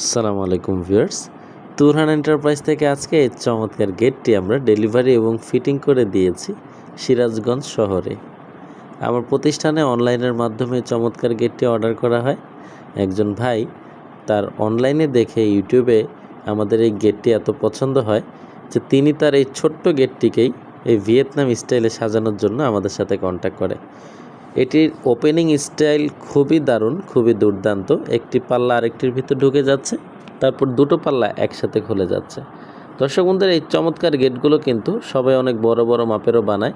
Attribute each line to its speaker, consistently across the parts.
Speaker 1: আসসালামু আলাইকুম viewers. Turhan enterprise থেকে আজকে এই চমৎকার গেটটি আমরা ডেলিভারি এবং ফিটিং করে দিয়েছি সিরাজগঞ্জ শহরে। আমার প্রতিষ্ঠানে অনলাইনের মাধ্যমে চমৎকার গেটটি অর্ডার করা হয়। একজন ভাই তার অনলাইনে দেখে ইউটিউবে আমাদের এই গেটটি এত পছন্দ হয় যে তিনি তার এই ছোট্ট গেটটিকেই এই ভিয়েতনাম স্টাইলে সাজানোর জন্য আমাদের সাথে কন্ট্যাক্ট করে। এটির ওপেনিং স্টাইল খুবই দারুণ, খুবই দুর্দান্ত। একটি পাল্লা আরেকটির ভিতর ঢুকে যাচ্ছে, তারপর দুটো পাল্লা একসাথে খুলে যাচ্ছে। দর্শক বন্ধুরা, এই চমৎকার গেটগুলো কিন্তু সবাই অনেক বড় বড় মাপেরও বানায়।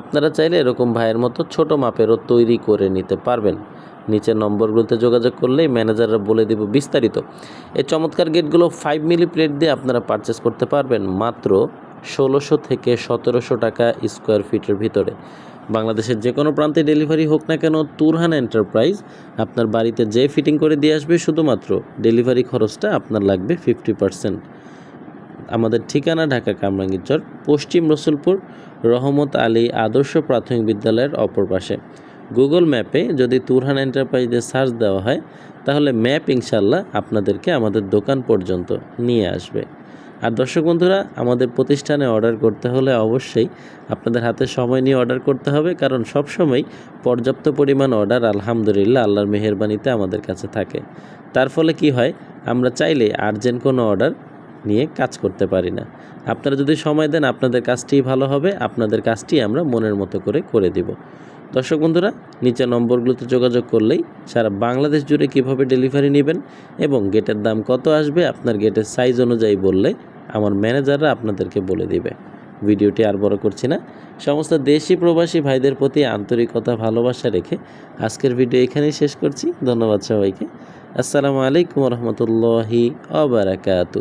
Speaker 1: আপনারা চাইলে এরকম ভাইয়ের মতো ছোট মাপেরও তৈরি করে নিতে পারবেন। নিচের নম্বরগুলোতে যোগাযোগ করলেই ম্যানেজাররা বলে দেব বিস্তারিত। এই চমৎকার গেটগুলো ফাইভ মিলি প্লেট দিয়ে আপনারা পারচেস করতে পারবেন মাত্র ষোলোশো থেকে সতেরোশো টাকা স্কোয়ার ফিটের ভিতরে। বাংলাদেশের যে কোনো প্রান্তে ডেলিভারি হোক না কেন, তুরহান এন্টারপ্রাইজ আপনার বাড়িতে যে ফিটিং করে দিয়ে আসবে শুধুমাত্র ডেলিভারি খরচটা আপনার লাগবে ফিফটি পার্সেন্ট। আমাদের ঠিকানা ঢাকা কামরাঙ্গীরচর পশ্চিম রসুলপুর, রহমত আলী আদর্শ প্রাথমিক বিদ্যালয়ের অপর পাশে। গুগল ম্যাপে যদি তুরহান এন্টারপ্রাইজে সার্চ দেওয়া হয়, তাহলে ম্যাপ ইনশাল্লাহ আপনাদেরকে আমাদের দোকান পর্যন্ত নিয়ে আসবে। আর দর্শক বন্ধুরা, আমাদের প্রতিষ্ঠানে অর্ডার করতে হলে অবশ্যই আপনাদের হাতে সময় নিয়ে অর্ডার করতে হবে, কারণ সবসময় পর্যাপ্ত পরিমাণ অর্ডার আলহামদুলিল্লাহ আল্লাহর মেহেরবানিতে আমাদের কাছে থাকে। তার ফলে কি হয়, আমরা চাইলে আর্জেন্ট কোনো অর্ডার নিয়ে কাজ করতে পারি না। আপনারা যদি সময় দেন, আপনাদের কাজটি ভালো হবে, আপনাদের কাজটি আমরা মনের মতো করে করে দিব। দর্শক বন্ধুরা, নিচে নম্বরগুলোতে যোগাযোগ করলেই সারা বাংলাদেশ জুড়ে কীভাবে ডেলিভারি নেবেন এবং গেটের দাম কত আসবে, আপনার গেটের সাইজ অনুযায়ী বললে আমার ম্যানেজাররা আপনাদেরকে বলে দিবে। ভিডিওটি আর বড় করছি না। সমস্ত দেশি প্রবাসী ভাইদের প্রতি আন্তরিকতা, ভালোবাসা রেখে আজকের ভিডিও এখানেই শেষ করছি। ধন্যবাদ সবাইকে। আসসালামু আলাইকুম রহমতুল্লাহি অবরাকাতু